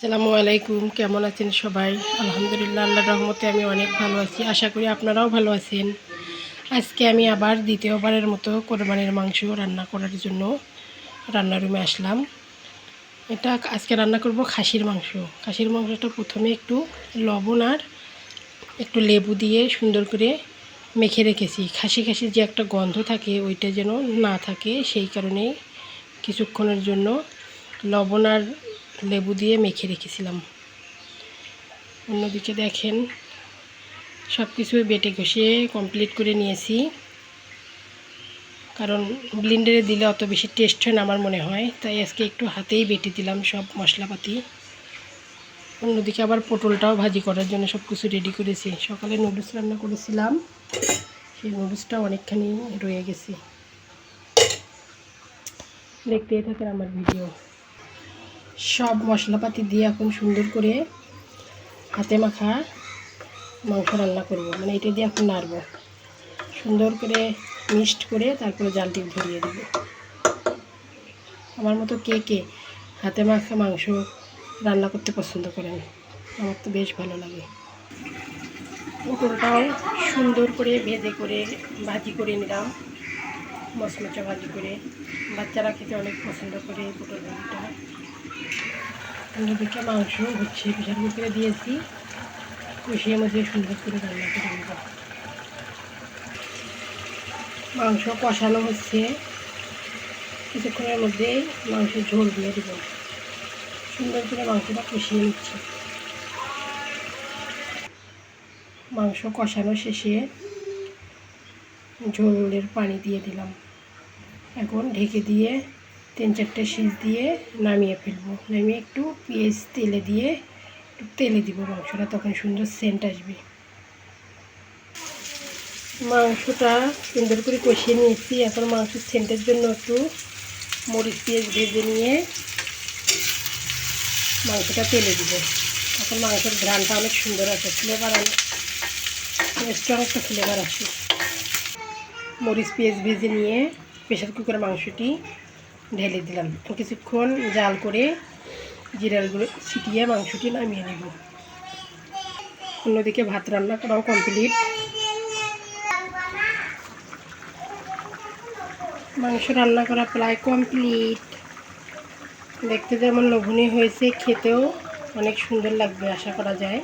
আসসালামু আলাইকুম, কেমন আছেন সবাই? আলহামদুলিল্লাহ, আল্লাহর রহমতে আমি অনেক ভালো আছি। আশা করি আপনারাও ভালো আছেন। আজকে আমি আবার দ্বিতীয়বারের মতো কোরবানির মাংস রান্না করার জন্য রান্নার রুমে আসলাম। এটা আজকে রান্না করব খাসির মাংস। খাসির মাংসটা প্রথমে একটু লবণ আর একটু লেবু দিয়ে সুন্দর করে মেখে রেখেছি। খাসি খাসি যে একটা গন্ধ থাকে, ওইটা যেন না থাকে, সেই কারণে কিছুক্ষণের জন্য লবণ আর লেবু দিয়ে মেখে রেখেছিলাম। অন্যদিকে দেখেন সব কিছুই বেটে ঘষিয়ে কমপ্লিট করে নিয়েছি। কারণ ব্লিন্ডারে দিলে অত বেশি টেস্ট হয় না আমার মনে হয়, তাই আজকে একটু হাতেই বেটে দিলাম সব মশলাপাতি। অন্যদিকে আবার পটলটাও ভাজি করার জন্য সব কিছু রেডি করেছি। সকালে নুডলস রান্না করেছিলাম, সেই নুডলসটাও অনেকখানি রয়ে গেছে। দেখতেই থাকেন আমার ভিডিও সব মশলাপাতি দিয়ে এখন সুন্দর করে হাতে মাখা মাংস রান্না করব। মানে এটা দিয়ে এখন নাড়ব। সুন্দর করে মিক্সড করে তারপরে জালটি ধরিয়ে দেব। আমার মতো কে কে হাতে মাখা মাংস রান্না করতে পছন্দ করেন, আমার তো বেশ ভালো লাগে। পটলটাও সুন্দর করে ভেজে করে ভাজি করে নিলাম মচমচা ভাজি করে। বাচ্চারা খেতে অনেক পছন্দ করে পটল ভাজিটা। অন্যদিকে মাংস হচ্ছে প্রেশার কুকারে দিয়েছি। কষিয়ে মধ্যে সুন্দর করে রান্না করে নেব। মাংস কষানো হচ্ছে। কিছুক্ষণের মধ্যেই মাংসের ঝোল দিয়ে দেব। সুন্দর করে মাংসটা কষিয়ে নিচ্ছি। মাংস কষানো শেষে ঝোলের পানি দিয়ে দিলাম। এখন ঢেকে দিয়ে তিন চারটে সিজ দিয়ে নামিয়ে ফেলব। নামিয়ে একটু পেঁয়াজ তেলে দিয়ে একটু তেলে দিব মাংসটা, তখন সুন্দর সেন্ট আসবে। মাংসটা সুন্দর করে কষিয়ে নিয়েছি। এখন মাংসের সেন্টের জন্য একটু মরিচ পেঁয়াজ ভেজে নিয়ে মাংসটা তেলে দিব। তখন মাংসের ঘ্রানটা অনেক সুন্দর আছে ফ্লেভার অনেক স্ট্রং একটা ফ্লেভার আসে মরিচ পেঁয়াজ ভেজে নিয়ে প্রেশার কুকারে মাংসটি ঢেলে দিলাম। কিছুক্ষণ জাল করে জিরার গুঁড়ো ছিটিয়ে মাংসটি নামিয়ে নেব। অন্যদিকে ভাত রান্না করাও কমপ্লিট মাংস রান্না করা প্রায় কমপ্লিট দেখতে যেমন লোভনীয় হয়েছে, খেতেও অনেক সুন্দর লাগবে, আশা করা যায়।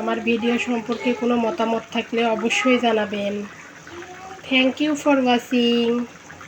আমার ভিডিও সম্পর্কে কোনো মতামত থাকলে অবশ্যই জানাবেন। Thank you for watching